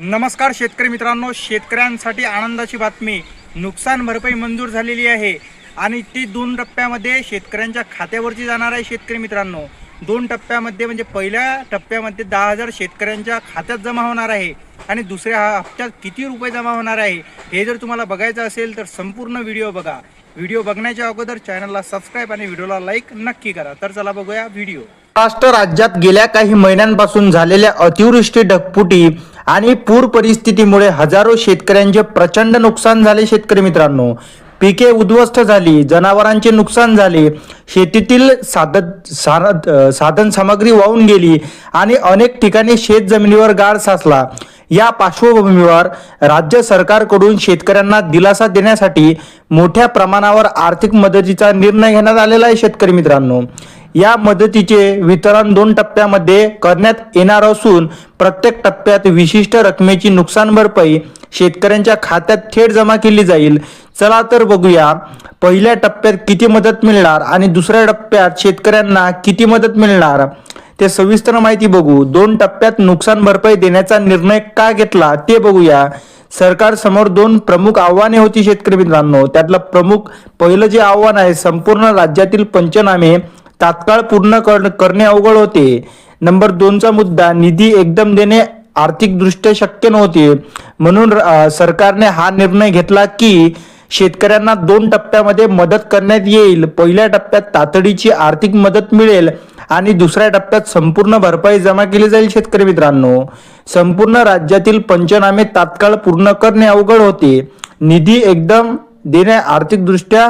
नमस्कार शेतकरी मित्रांनो शेतकऱ्यांसाठी आनंदाची बातमी. नुकसान भरपाई मंजूर झालेली आहे आणि ती दोन टप्प्यामध्ये शेतकऱ्यांच्या खात्यावरती जाणार आहे शेतकरी मित्रांनो. दोन टप्प्यामध्ये म्हणजे पहिल्या टप्प्यामध्ये दहा हजार शेतकऱ्यांच्या खात्यात जमा होणार आहे आणि दुसऱ्या हप्त्यात किती रुपये जमा होणार आहे हे जर तुम्हाला बघायचं असेल तर संपूर्ण व्हिडिओ बघा. व्हिडिओ बघण्याच्या अगोदर चॅनलला सबस्क्राईब आणि व्हिडिओला लाईक नक्की करा. तर चला बघूया व्हिडिओ. महाराष्ट्र राज्यात गेल्या काही महिन्यांपासून झालेल्या अतिवृष्टी ढगफुटी आणि पूर परिस्थितीमुळे हजारो शेतकऱ्यांचे प्रचंड नुकसान झाले शेतकरी मित्रांनो. पिके उद्ध्वस्त झाली जनावरांचे नुकसान झाले शेतीतील साधन साधन साधन सामग्री वाहून गेली आणि अनेक ठिकाणी शेत जमिनीवर गाळ साचला. या पार्श्वभूमीवर राज्य सरकारकडून शेतकऱ्यांना दिलासा देण्यासाठी मोठ्या प्रमाणावर आर्थिक मदतीचा निर्णय घेण्यात आलेला आहे शेतकरी मित्रांनो. या मदतीचे वितरण दोन टप्प्यामध्ये करण्यात येणार असून प्रत्येक टप्प्यात विशिष्ट रकमेची नुकसान भरपाई शेतकऱ्यांच्या खात्यात थेट जमा केली जाईल. चला तर बघूया पहिल्या टप्प्यात किती मदत मिळणार आणि दुसऱ्या टप्प्यात शेतकऱ्यांना किती मदत मिळणार? ते सविस्तर माहिती बघू. दोन टप्प्यात नुकसान भरपाई देण्याचा निर्णय का घेतला ते बघूया. सरकार समोर दोन प्रमुख आव्हाने होती शेतकरी मित्रांनो. त्यातलं प्रमुख पहिलं जे आव्हान आहे संपूर्ण राज्यातील पंचनामे तात्काळ पूर्ण कर- करणे अवघड होते. नंबर दोनचा मुद्दा निधी एकदम देणे आर्थिकदृष्ट्या शक्य नव्हते. म्हणून सरकारने हा निर्णय घेतला की शेतकऱ्यांना दोन टप्प्यामध्ये मदत करण्यात येईल. पहिल्या टप्प्यात तातडीची आर्थिक मदत मिळेल आणि दुसऱ्या टप्प्यात संपूर्ण भरपाई जमा केली जाईल शेतकरी मित्रांनो. संपूर्ण राज्यातील पंचनामे तात्काळ पूर्ण करणे अवघड होते. निधी एकदम देणे आर्थिकदृष्ट्या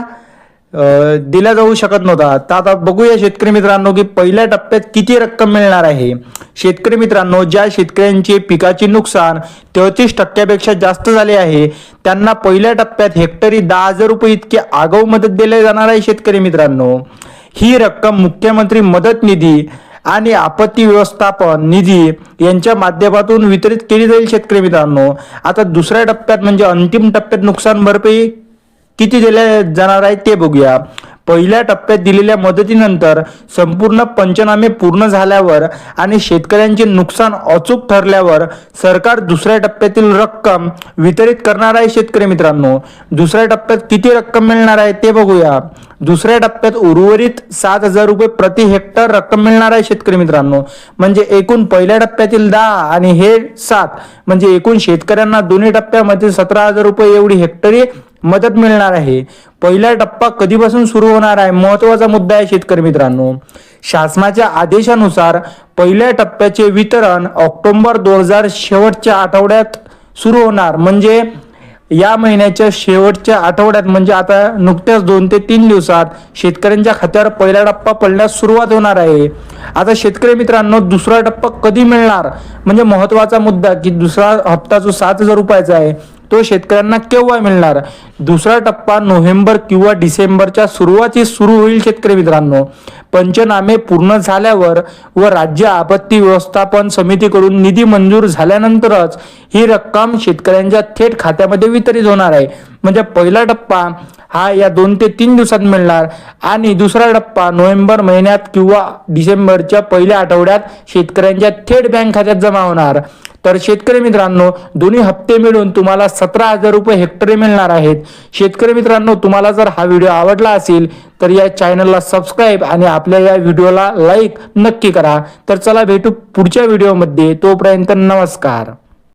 दिला जाऊ शकत नव्हता. तर आता बघूया शेतकरी मित्रांनो की पहिल्या टप्प्यात किती रक्कम मिळणार आहे? शेतकरी मित्रांनो ज्या शेतकऱ्यांचे पिकाचे नुकसान तेहतीस टक्क्यापेक्षा जास्त झाले आहे त्यांना पहिल्या टप्प्यात हेक्टरी दहा हजार रुपये इतके आगाऊ मदत दिली जाणार आहे शेतकरी मित्रांनो. ही रक्कम मुख्यमंत्री मदत निधी आणि आपत्ती व्यवस्थापन निधी यांच्या माध्यमातून वितरित केली जाईल शेतकरी मित्रांनो. आता दुसऱ्या टप्प्यात म्हणजे अंतिम टप्प्यात नुकसान भरपाई किती दिल्या जाणार आहे ते बघूया. पहिल्या टप्प्यात दिलेल्या मदतीनंतर संपूर्ण पंचनामे पूर्ण झाल्यावर आणि शेतकऱ्यांचे नुकसान अचूक ठरल्यावर सरकार दुसऱ्या टप्प्यातील रक्कम वितरित करणार आहे शेतकरी मित्रांनो. दुसऱ्या टप्प्यात किती रक्कम मिळणार आहे ते बघूया. दुसऱ्या टप्प्यात उर्वरित सात हजार रुपये प्रति हेक्टर रक्कम मिळणार आहे शेतकरी मित्रांनो. म्हणजे एकूण पहिल्या टप्प्यातील दहा आणि हे सात म्हणजे एकूण शेतकऱ्यांना दोन्ही टप्प्यामध्ये सतरा हजार रुपये एवढी हेक्टरी मदत मिळणार आहे. पहिला टप्पा कधीपासून सुरू होणार आहे? महत्त्वाचा मुद्दा आहे शेतकरी मित्रांनो. शासनाच्या आदेशानुसार पहिल्या टप्प्याचे वितरण ऑक्टोबर दोन हजार शेवटच्या आठवड्यात सुरू होणार. म्हणजे या महिन्याच्या शेवटच्या आठवड्यात म्हणजे आता नुकत्याच दोन ते तीन दिवसात शेतकऱ्यांच्या खात्यावर पहिला टप्पा पडण्यास सुरुवात होणार आहे. आता शेतकरी मित्रांनो दुसरा टप्पा कधी मिळणार? म्हणजे महत्त्वाचा मुद्दा की दुसरा हप्ता जो सात हजार रुपयाचा आहे तो शेतकऱ्यांना केव्हा मिळणार? दुसरा टप्पा नोव्हेंबर किंवा डिसेंबरच्या सुरुवातीस सुरू होईल शेतकरी मित्रांनो. पंचनामे पूर्ण झाल्यावर व राज्य आपत्ती व्यवस्थापन समितीकडून निधी मंजूर झाल्यानंतरच ही रक्कम शेतकऱ्यांच्या थेट खात्यामध्ये वितरित होणार आहे. म्हणजे पहिला टप्पा हा या दोन ते तीन दिवसात मिळणार आणि दुसरा टप्पा नोव्हेंबर महिन्यात किंवा डिसेंबरच्या पहिल्या आठवड्यात शेतकऱ्यांच्या थेट बँक खात्यात जमा होणार. तर शेतकरी मित्रांनो दोन्ही हप्ते मिळून तुम्हाला सतरा हजार रुपये हेक्टरी मिळणार आहेत. शेतकरी मित्रांनो तुम्हाला जर हा व्हिडिओ आवडला असेल तर या चॅनलला सबस्क्राईब आणि आपल्या या व्हिडिओला लाईक नक्की करा. तर चला भेटू पुढच्या व्हिडिओमध्ये तोपर्यंत नमस्कार.